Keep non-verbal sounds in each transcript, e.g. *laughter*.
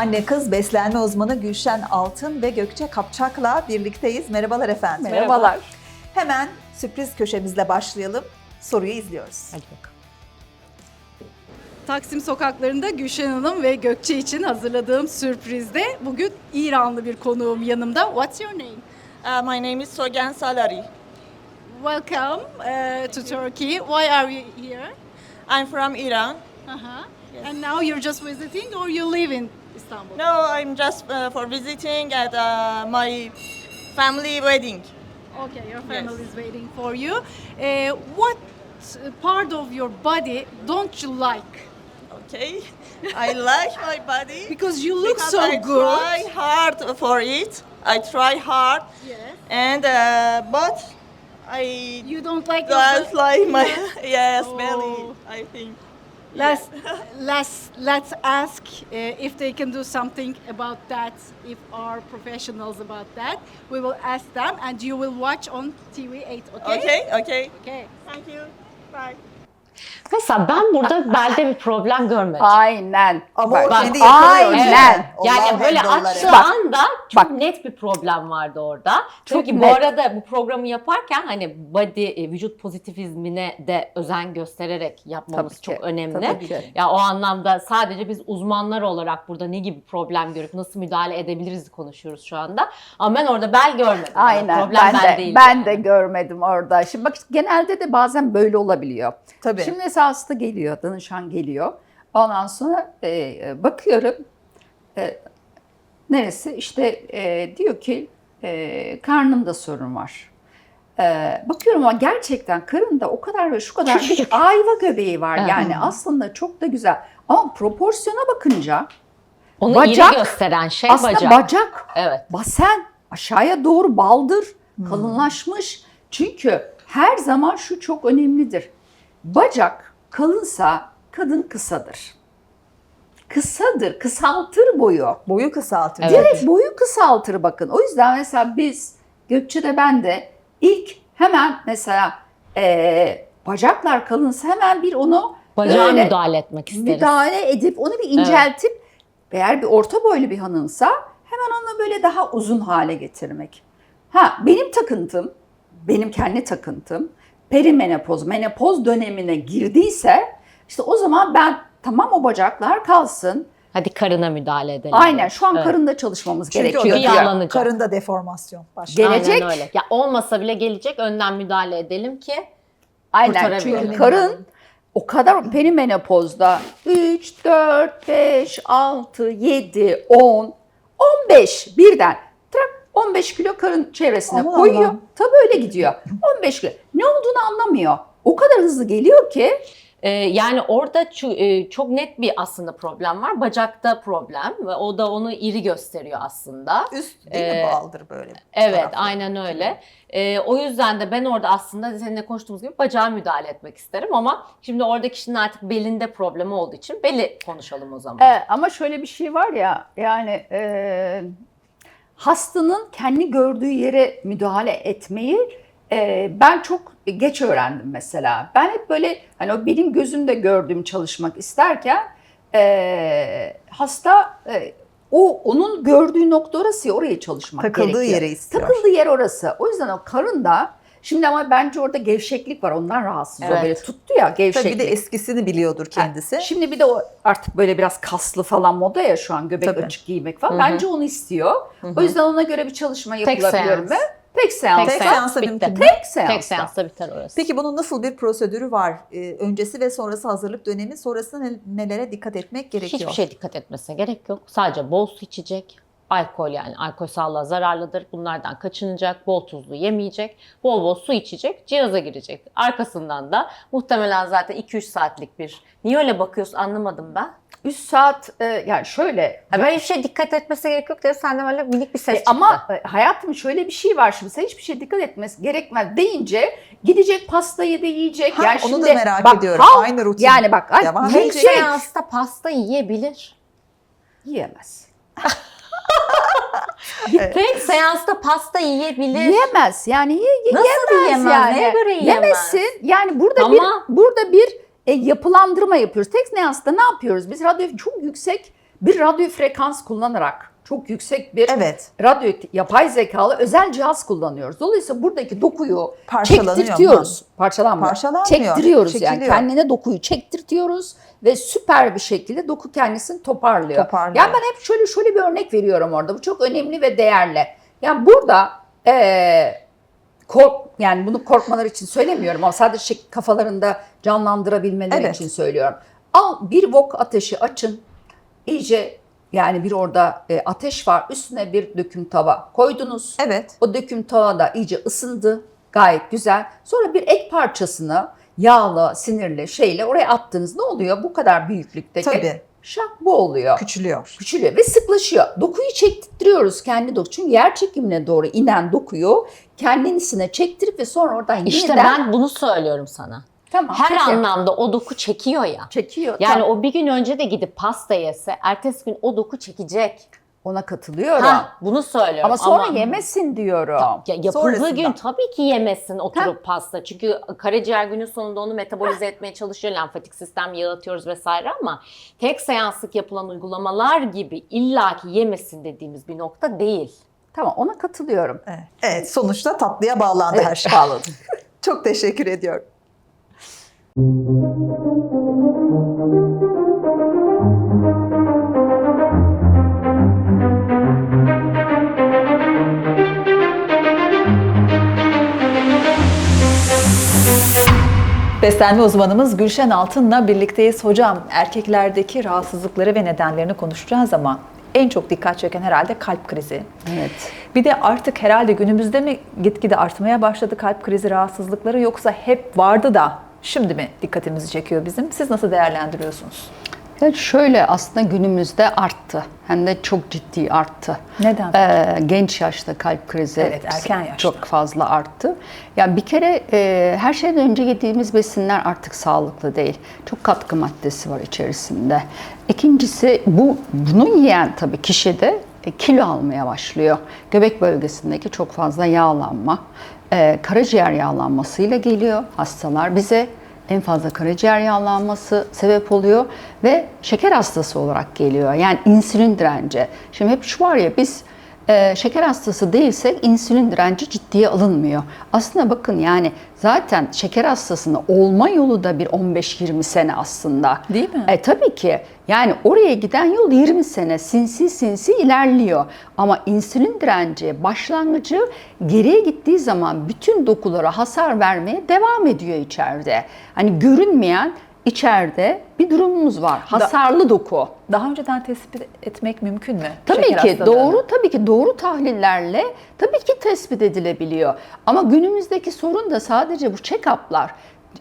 Anne kız beslenme uzmanı Gülşen Altın ve Gökçe Kapçak'la birlikteyiz. Merhabalar efendim. Merhabalar. Hemen sürpriz köşemizle başlayalım. Soruyu izliyoruz. Hadi bakalım. Taksim sokaklarında Gülşen Hanım ve Gökçe için hazırladığım sürprizde bugün İranlı bir konuğum yanımda. What's your name? Uh, my name is Sogen Salari. Welcome uh, to Turkey. Why are you here? I'm from Iran. Uh-huh. And now you're just visiting or you live in Istanbul? No, I'm just uh, for visiting at uh, my family wedding. Okay, your family is waiting for you. Uh, what part of your body don't you like? Okay, I like my body *laughs* Because you look because so I good. try hard for it. I try hard, Yes. and uh, but I You don't like your don't like my *laughs* yes Oh. belly. I think. Let's let's let's ask uh, if they can do something about that. If our professionals about that, we will ask them, and you will watch on TV8. Okay. Okay, okay. Okay. Thank you. Bye. Mesela ben burada belde bir problem görmedim. Aynen. Ama Bak, o bak, kendi yapılıyor. aynen. işte. Yani böyle açtığı Bak, anda çok bak. net bir problem vardı orada. Çok Çünkü bu arada bu programı yaparken hani body, e, vücut pozitifizmine de özen göstererek yapmamız Tabii çok ki, önemli. tabii ki. Ya o anlamda sadece biz uzmanlar olarak burada ne gibi problem görüp nasıl müdahale edebiliriz konuşuyoruz şu anda. Ama ben orada bel görmedim. Yani Aynen. Problem ben de bendeydi ben yani. de görmedim orada. Şimdi bak genelde de bazen böyle olabiliyor. Tabii. Şimdi mesela hasta geliyor, danışan geliyor. Ondan sonra e, e, bakıyorum. E, neresi? İşte e, diyor ki e, karnımda sorun var. E, bakıyorum ama gerçekten karında o kadar ve şu kadar bir ayva göbeği var. Yani aslında çok da güzel. Ama proporsiyona bakınca Onu bacak, iri gösteren şey aslında bacak. bacak Evet. basen aşağıya doğru baldır kalınlaşmış. Çünkü her zaman şu çok önemlidir. Bacak kalınsa kadın kısadır. Kısadır, kısaltır boyu. Boyu kısaltıyor. Evet. Direkt boyu kısaltır bakın. O yüzden mesela biz Gökçe'de ben de ilk hemen mesela eee, bacaklar kalınsa hemen bir onu Bacağa böyle müdahale etmek isteriz. müdahale edip onu bir inceltip eğer bir orta boylu bir hanımsa hemen onu böyle daha uzun hale getirmek. Ha benim takıntım, benim kendi takıntım perimenopoz, menopoz dönemine girdiyse işte o zaman ben tamam o bacaklar kalsın. Hadi karına müdahale edelim. Aynen şu an Evet. karında çalışmamız Çünkü gerekiyor. Çünkü yağlanacak. karında deformasyon başlıyor. Gelecek. Aynen öyle. Ya olmasa bile gelecek önden müdahale edelim ki Aynen çünkü karın o kadar perimenopozda 3, 4, 5, 6, 7, 10, 15 birden 15 kilo karın çevresine Aman koyuyor. Allah'ım. Tabii öyle gidiyor. 15 kilo. Ne olduğunu anlamıyor. O kadar hızlı geliyor ki Ee, yani orada e, çok net bir aslında problem var. Bacakta problem ve o da onu iri gösteriyor aslında. Üst değil mi Ee, baldır böyle? Evet tarafta. aynen öyle. Ee, o yüzden de ben orada aslında seninle konuştuğumuz gibi bacağa müdahale etmek isterim ama şimdi orada kişinin artık belinde problemi olduğu için beli konuşalım o zaman. E, ama şöyle bir şey var ya yani e, hastanın kendi gördüğü yere müdahale etmeyi e, ben çok geç öğrendim mesela. Ben hep böyle hani o benim gözümde gördüğüm çalışmak isterken e, hasta e, o onun gördüğü nokta orası ya, oraya çalışmak Takıldığı gerekiyor. yere istiyor. Takıldığı yer orası. O yüzden o karında şimdi ama bence orada gevşeklik var. Ondan rahatsız Evet. o böyle tuttu ya gevşeklik. Tabii bir de eskisini biliyordur kendisi. Ha, Şimdi bir de o artık böyle biraz kaslı falan moda ya şu an göbek Tabii. açık giymek falan. Hı hı. Bence onu istiyor. O yüzden ona göre bir çalışma Tek yapılabilir mi? Tek seans. Tek seans seansa bitti. Tek seansta. Tek seansta biter orası. Peki bunun nasıl bir prosedürü var? Ee, öncesi ve sonrası hazırlık dönemi sonrasında ne- nelere dikkat etmek gerekiyor? Hiçbir şey dikkat etmesine gerek yok. Sadece bol su içecek. Alkol yani alkol sağlığa zararlıdır. Bunlardan kaçınacak. Bol tuzlu yemeyecek. Bol bol su içecek. Cihaza girecek. Arkasından da muhtemelen zaten 2-3 saatlik bir. Niye öyle bakıyorsun anlamadım ben. 3 saat e, yani şöyle Ha, böyle bir şey dikkat etmesine gerek yok dedi. Senden böyle minik bir ses E, çıktı. ama e, hayatım şöyle bir şey var şimdi sen hiçbir şey dikkat etmesi gerekmez deyince gidecek pastayı da yiyecek. Ha, yani onu şimdi, da merak bak, ediyorum. halk- Aynı rutin. Yani bak Devam yiyecek. seansta pasta yiyebilir. Yiyemez. *laughs* Tek seansta pasta yiyebilir. Yiyemez yani ye, ye- Nasıl yiyemez yiyemez? yani. Neye göre yiyemez? Yemesin. Yani burada Ama- bir burada bir e, yapılandırma yapıyoruz. Tek seansta ne yapıyoruz? Biz radyo çok yüksek bir radyo frekans kullanarak çok yüksek bir Evet. radyo yapay zekalı özel cihaz kullanıyoruz. Dolayısıyla buradaki dokuyu çektirtiyoruz. Parçalanmıyor. Parçalanmıyor, Çektiriyoruz yani. çekiliyor. Kendine dokuyu çektirtiyoruz ve süper bir şekilde doku kendisini toparlıyor. Toparlıyor. Yani ben hep şöyle şöyle bir örnek veriyorum orada. Bu çok önemli ve değerli. Yani burada eee kork yani bunu korkmaları için söylemiyorum ama sadece şey- kafalarında canlandırabilmeleri Evet. için söylüyorum. Al bir wok ateşi açın. İyice yani bir orada e, ateş var. Üstüne bir döküm tava koydunuz. Evet. O döküm tava da iyice ısındı. Gayet güzel. Sonra bir et parçasını yağlı, sinirli şeyle oraya attınız. Ne oluyor? Bu kadar büyüklükteki Tabii. şak bu oluyor Küçülüyor. küçülüyor ve sıklaşıyor. Dokuyu çektiriyoruz kendi doku. Çünkü yer çekimine doğru inen dokuyu kendisine çektirip ve sonra oradan İşte yeniden ben bunu söylüyorum sana. Tamam, Her peki. anlamda o doku çekiyor ya. çekiyor. Yani tamam. o bir gün önce de gidip pasta yese, ertesi gün o doku çekecek. ona katılıyorum. Ha, bunu söylüyorum. Ama sonra yemesin diyorum. Ya yapıldığı Sonrasında. gün tabii ki yemesin oturup pasta. Çünkü karaciğer günün sonunda onu metabolize etmeye çalışıyor. Lenfatik sistem yağı atıyoruz vesaire ama tek seanslık yapılan uygulamalar gibi illaki yemesin dediğimiz bir nokta değil. Tamam ona katılıyorum. Evet. Evet, sonuçta tatlıya bağlandı Evet, her şey. bağladım. *laughs* Çok teşekkür ediyorum. Beslenme uzmanımız Gülşen Altın'la birlikteyiz. Hocam erkeklerdeki rahatsızlıkları ve nedenlerini konuşacağız ama en çok dikkat çeken herhalde kalp krizi. Evet. Bir de artık herhalde günümüzde mi gitgide artmaya başladı kalp krizi rahatsızlıkları yoksa hep vardı da şimdi mi dikkatimizi çekiyor bizim? Siz nasıl değerlendiriyorsunuz? Yani şöyle aslında günümüzde arttı. Hem de çok ciddi arttı. Neden? Ee, genç yaşta kalp krizi Evet, erken yaşta. çok fazla arttı. Yani bir kere e, her şeyden önce yediğimiz besinler artık sağlıklı değil. Çok katkı maddesi var içerisinde. İkincisi bu bunu yiyen tabii kişi de kilo almaya başlıyor. Göbek bölgesindeki çok fazla yağlanma, e, karaciğer yağlanmasıyla geliyor hastalar bize en fazla karaciğer yağlanması sebep oluyor ve şeker hastası olarak geliyor. Yani insülin direnci. Şimdi hep şu var ya biz e, şeker hastası değilsek insülin direnci ciddiye alınmıyor. Aslında bakın yani zaten şeker hastasında olma yolu da bir 15-20 sene aslında. Değil mi? E, tabii ki. Yani oraya giden yol 20 sene sinsi sinsi ilerliyor. Ama insülin direnci başlangıcı geriye gittiği zaman bütün dokulara hasar vermeye devam ediyor içeride. Hani görünmeyen içeride bir durumumuz var. Hasarlı doku. Daha önceden tespit etmek mümkün mü? Tabii şeker ki doğru tabii ki doğru tahlillerle tabii ki tespit edilebiliyor. Ama günümüzdeki sorun da sadece bu check-up'lar.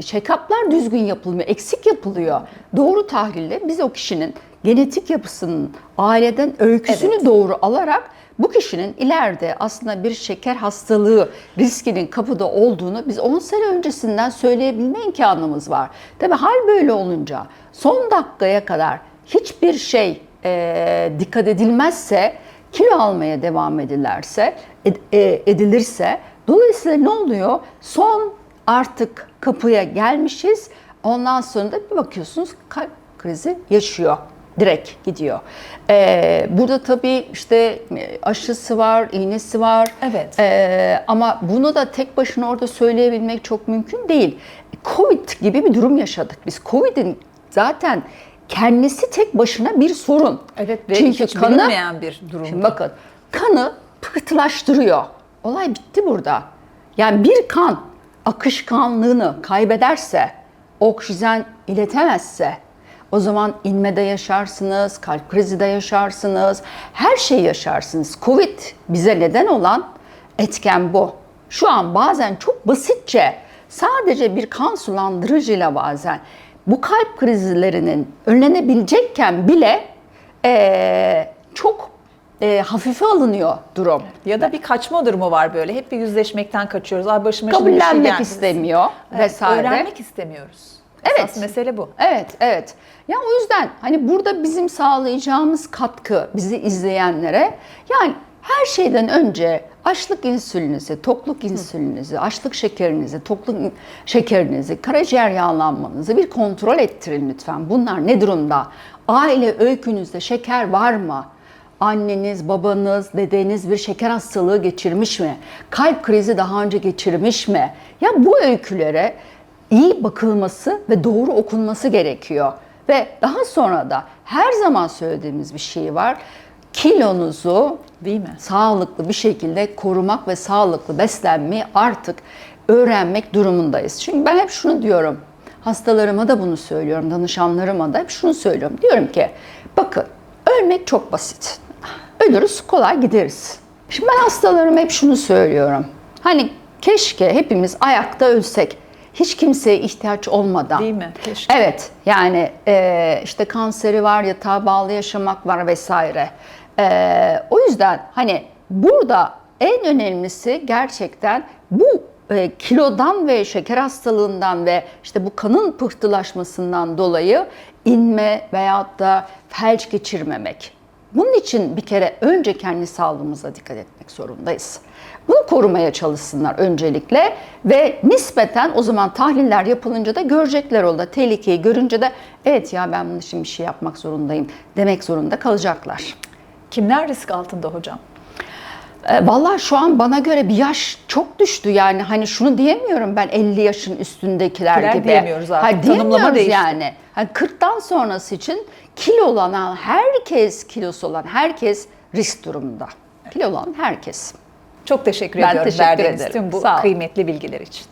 Check-up'lar düzgün yapılmıyor, eksik yapılıyor. Doğru tahlille biz o kişinin genetik yapısının aileden öyküsünü doğru alarak bu kişinin ileride aslında bir şeker hastalığı riskinin kapıda olduğunu biz 10 sene öncesinden söyleyebilme imkanımız var. Tabii hal böyle olunca son dakikaya kadar hiçbir şey e, dikkat edilmezse, kilo almaya devam edilerse, ed- e, edilirse, dolayısıyla ne oluyor? Son artık kapıya gelmişiz. Ondan sonra da bir bakıyorsunuz kalp krizi yaşıyor. Direkt gidiyor. E, burada tabii işte e, aşısı var, iğnesi var. Evet. E, ama bunu da tek başına orada söyleyebilmek çok mümkün değil. Covid gibi bir durum yaşadık biz. Covid'in zaten kendisi tek başına bir sorun. Evet ve Çünkü hiç kanı, bilinmeyen bir durum. Şimdi bakın kanı pıhtılaştırıyor. Olay bitti burada. Yani bir kan akışkanlığını kaybederse, oksijen iletemezse o zaman inmede yaşarsınız, kalp krizi de yaşarsınız, her şey yaşarsınız. Covid bize neden olan etken bu. Şu an bazen çok basitçe sadece bir kan sulandırıcıyla bazen bu kalp krizlerinin önlenebilecekken bile eee, çok eee, hafife alınıyor durum. Ya da bir kaçma durumu var böyle. Hep bir yüzleşmekten kaçıyoruz. Ay başıma şey Kabullenmek geldi. istemiyor Evet, vesaire. Öğrenmek istemiyoruz. Evet. Esas mesele bu. Evet, evet. Ya o yüzden hani burada bizim sağlayacağımız katkı bizi izleyenlere yani her şeyden önce açlık insülinizi, tokluk insülinizi, açlık şekerinizi, tokluk şekerinizi, karaciğer yağlanmanızı bir kontrol ettirin lütfen. Bunlar ne durumda? Aile öykünüzde şeker var mı? Anneniz, babanız, dedeniz bir şeker hastalığı geçirmiş mi? Kalp krizi daha önce geçirmiş mi? Ya bu öykülere iyi bakılması ve doğru okunması gerekiyor. Ve daha sonra da her zaman söylediğimiz bir şey var. Kilonuzu Değil mi? sağlıklı bir şekilde korumak ve sağlıklı beslenmeyi artık öğrenmek durumundayız. Çünkü ben hep şunu diyorum. Hastalarıma da bunu söylüyorum, danışanlarıma da hep şunu söylüyorum. Diyorum ki bakın ölmek çok basit. Ölürüz kolay gideriz. Şimdi ben hastalarıma hep şunu söylüyorum. Hani keşke hepimiz ayakta ölsek. Hiç kimseye ihtiyaç olmadan. Değil mi? Keşke. Evet yani e, işte kanseri var, yatağa bağlı yaşamak var vesaire. E, o yüzden hani burada en önemlisi gerçekten bu e, kilodan ve şeker hastalığından ve işte bu kanın pıhtılaşmasından dolayı inme veyahut da felç geçirmemek. Bunun için bir kere önce kendi sağlığımıza dikkat etmek zorundayız. Bunu korumaya çalışsınlar öncelikle ve nispeten o zaman tahliller yapılınca da görecekler orada tehlikeyi görünce de evet ya ben bunun için bir şey yapmak zorundayım demek zorunda kalacaklar. Kimler risk altında hocam? E, Vallahi şu an bana göre bir yaş çok düştü yani hani şunu diyemiyorum ben 50 yaşın üstündekiler Kiler gibi. diyemiyoruz artık, Ha, tanımlama değişti. yani. Hani 40'tan sonrası için kilo olan herkes kilosu olan herkes risk durumunda. Kilo olan herkes. Çok teşekkür Ben ediyorum teşekkür verdiğiniz ederim. tüm bu Sağ olun. kıymetli bilgiler için.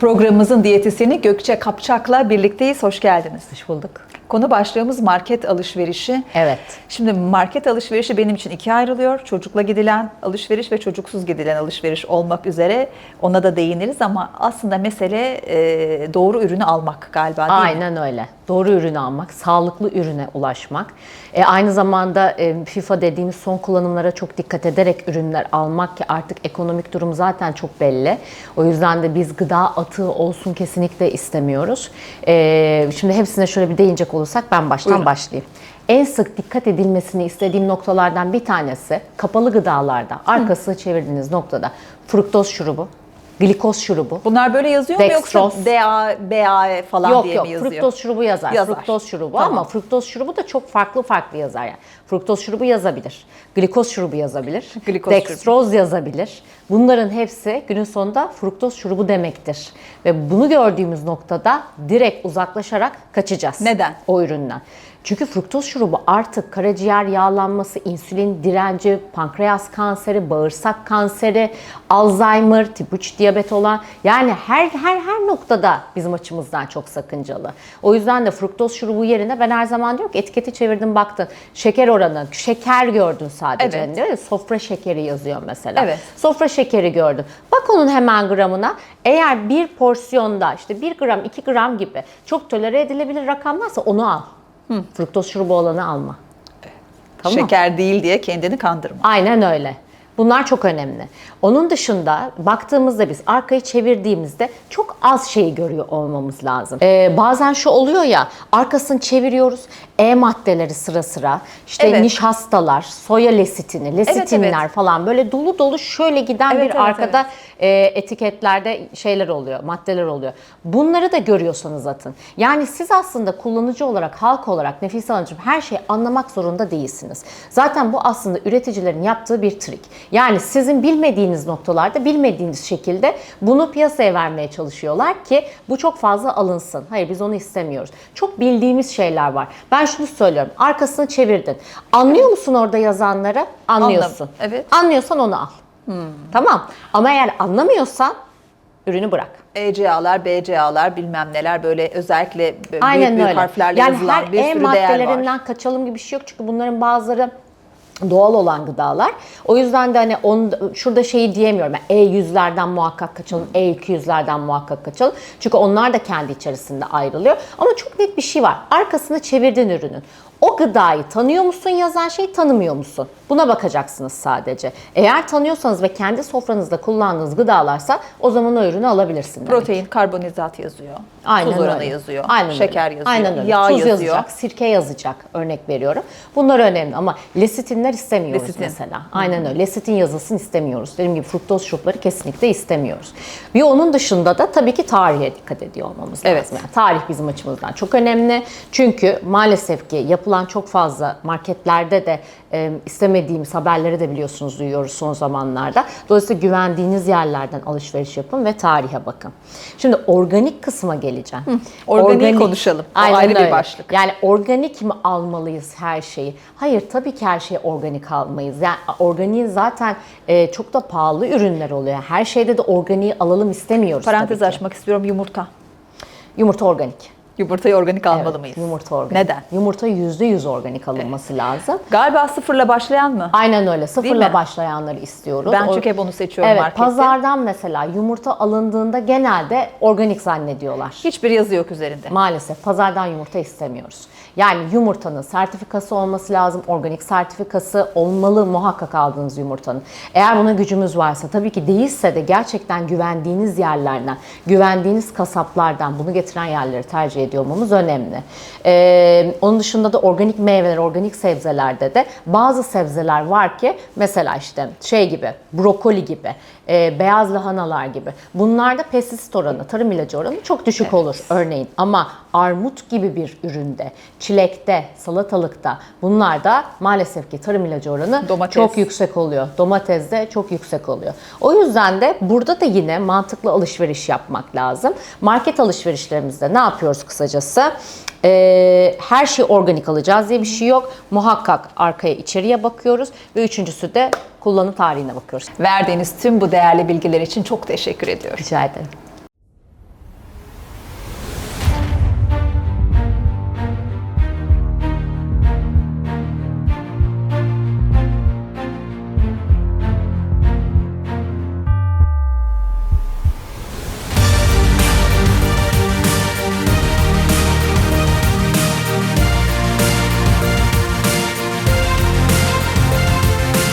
Programımızın diyetisyeni Gökçe Kapçak'la birlikteyiz. Hoş geldiniz. Hoş bulduk. Konu başlığımız market alışverişi. Evet. Şimdi market alışverişi benim için ikiye ayrılıyor. Çocukla gidilen alışveriş ve çocuksuz gidilen alışveriş olmak üzere ona da değiniriz ama aslında mesele e, doğru ürünü almak galiba değil mi? Aynen öyle. Doğru ürünü almak, sağlıklı ürüne ulaşmak. E, aynı zamanda e, FIFA dediğimiz son kullanımlara çok dikkat ederek ürünler almak ki artık ekonomik durum zaten çok belli. O yüzden de biz gıda atığı olsun kesinlikle istemiyoruz. E, şimdi hepsine şöyle bir değinecek olursak ben baştan Buyurun. başlayayım. En sık dikkat edilmesini istediğim noktalardan bir tanesi kapalı gıdalarda arkasını çevirdiğiniz noktada fruktoz şurubu, glikoz şurubu, Bunlar böyle yazıyor mu yoksa Dextrose. DA, BA falan yok diye yok mi yazıyor? fruktoz şurubu yazar. Yazar. Fruktoz şurubu Tamam. ama fruktoz şurubu da çok farklı farklı yazar yani. Fruktoz şurubu yazabilir. Glikoz şurubu yazabilir. *laughs* Glikoz dextroz yazabilir. Bunların hepsi günün sonunda fruktoz şurubu demektir. Ve bunu gördüğümüz noktada direkt uzaklaşarak kaçacağız. Neden? O üründen. Çünkü fruktoz şurubu artık karaciğer yağlanması, insülin direnci, pankreas kanseri, bağırsak kanseri, Alzheimer, tip 3 diyabet olan yani her her her noktada bizim açımızdan çok sakıncalı. O yüzden de fruktoz şurubu yerine ben her zaman diyorum ki etiketi çevirdin baktın. Şeker oranı, şeker gördün sadece. Evet. Diyor ya, sofra şekeri yazıyor mesela. Evet. Sofra şekeri gördün. Bak onun hemen gramına. Eğer bir porsiyonda işte 1 gram 2 gram gibi çok tolere edilebilir rakam varsa onu al. Fruktoz şurubu olanı alma. Tamam. Şeker değil diye kendini kandırma. Aynen öyle. Bunlar çok önemli. Onun dışında baktığımızda biz arkayı çevirdiğimizde çok az şeyi görüyor olmamız lazım. Ee, bazen şu oluyor ya arkasını çeviriyoruz. E maddeleri sıra sıra işte Evet. nişastalar, soya lesitini, lesitinler evet. falan böyle dolu dolu şöyle giden Evet, bir evet, arkada e, etiketlerde şeyler oluyor, maddeler oluyor. Bunları da görüyorsanız atın. Yani siz aslında kullanıcı olarak, halk olarak Nefis Hanımcığım her şeyi anlamak zorunda değilsiniz. Zaten bu aslında üreticilerin yaptığı bir trik. Yani sizin bilmediğiniz noktalarda, bilmediğiniz şekilde bunu piyasaya vermeye çalışıyorlar ki bu çok fazla alınsın. Hayır biz onu istemiyoruz. Çok bildiğimiz şeyler var. Ben şunu söylüyorum. Arkasını çevirdin. Anlıyor musun orada yazanları? Anlıyorsun. Anladım, evet. Anlıyorsan onu al. Tamam. Ama eğer anlamıyorsan ürünü bırak. ECA'lar, BCA'lar bilmem neler böyle özellikle böyle Aynen büyük büyük harflerle yani yazılan her bir E sürü değer var. maddelerinden kaçalım gibi bir şey yok çünkü bunların bazıları doğal olan gıdalar. O yüzden de hani on, şurada şeyi diyemiyorum. Yani E100'lerden muhakkak kaçalım, E200'lerden muhakkak kaçalım. Çünkü onlar da kendi içerisinde ayrılıyor. Ama çok net bir şey var. Arkasını çevirdin ürünün. O gıdayı tanıyor musun yazan şeyi tanımıyor musun? Buna bakacaksınız sadece. Eğer tanıyorsanız ve kendi sofranızda kullandığınız gıdalarsa o zaman o ürünü alabilirsiniz. Protein, karbonhidrat yazıyor. Aynen Tuz oranı öyle. yazıyor. Aynen şeker öyle. yazıyor. Aynen öyle. Yağ Tuz yazıyor. yazacak, sirke yazacak örnek veriyorum. Bunlar önemli ama lesitin ne şeyler istemiyoruz Lesitin. mesela. Aynen öyle. Lesitin yazılsın istemiyoruz. Dediğim gibi fruktoz şurupları kesinlikle istemiyoruz. Bir onun dışında da tabii ki tarihe dikkat ediyor olmamız Evet. lazım. Yani tarih bizim açımızdan çok önemli. Çünkü maalesef ki yapılan çok fazla marketlerde de e, istemediğimiz haberleri de biliyorsunuz duyuyoruz son zamanlarda. Dolayısıyla güvendiğiniz yerlerden alışveriş yapın ve tarihe bakın. Şimdi organik kısma geleceğim. organik konuşalım. O Aynen ayrı bir öyle. başlık. Yani organik mi almalıyız her şeyi? Hayır tabii ki her şeyi organik almayız. Yani organiğin zaten e, çok da pahalı ürünler oluyor. Her şeyde de organiği alalım istemiyoruz Parantez açmak istiyorum yumurta. Yumurta organik. Yumurtayı organik almalı Evet, mıyız? Yumurta organik. Neden? Yumurta %100 organik alınması lazım. Galiba sıfırla başlayan mı? Aynen öyle. Sıfırla başlayanları istiyoruz. Ben çünkü hep onu seçiyorum Evet, markette. pazardan mesela yumurta alındığında genelde organik zannediyorlar. Hiçbir yazı yok üzerinde. Maalesef pazardan yumurta istemiyoruz. Yani yumurtanın sertifikası olması lazım, organik sertifikası olmalı muhakkak aldığınız yumurtanın. Eğer buna gücümüz varsa tabii ki değilse de gerçekten güvendiğiniz yerlerden, güvendiğiniz kasaplardan bunu getiren yerleri tercih ediyor olmamız önemli. Ee, onun dışında da organik meyveler, organik sebzelerde de bazı sebzeler var ki mesela işte şey gibi, brokoli gibi, e, beyaz lahanalar gibi. Bunlarda pestisit oranı, tarım ilacı oranı çok düşük olur örneğin. Ama armut gibi bir üründe, çilekte, salatalıkta bunlarda maalesef ki tarım ilacı oranı Domates. çok yüksek oluyor. Domatesde çok yüksek oluyor. O yüzden de burada da yine mantıklı alışveriş yapmak lazım. Market alışverişlerimizde ne yapıyoruz kısacası? Ee, her şeyi organik alacağız diye bir şey yok. Muhakkak arkaya içeriye bakıyoruz ve üçüncüsü de kullanım tarihine bakıyoruz. Verdiğiniz tüm bu değerli bilgiler için çok teşekkür ediyorum. Rica ederim.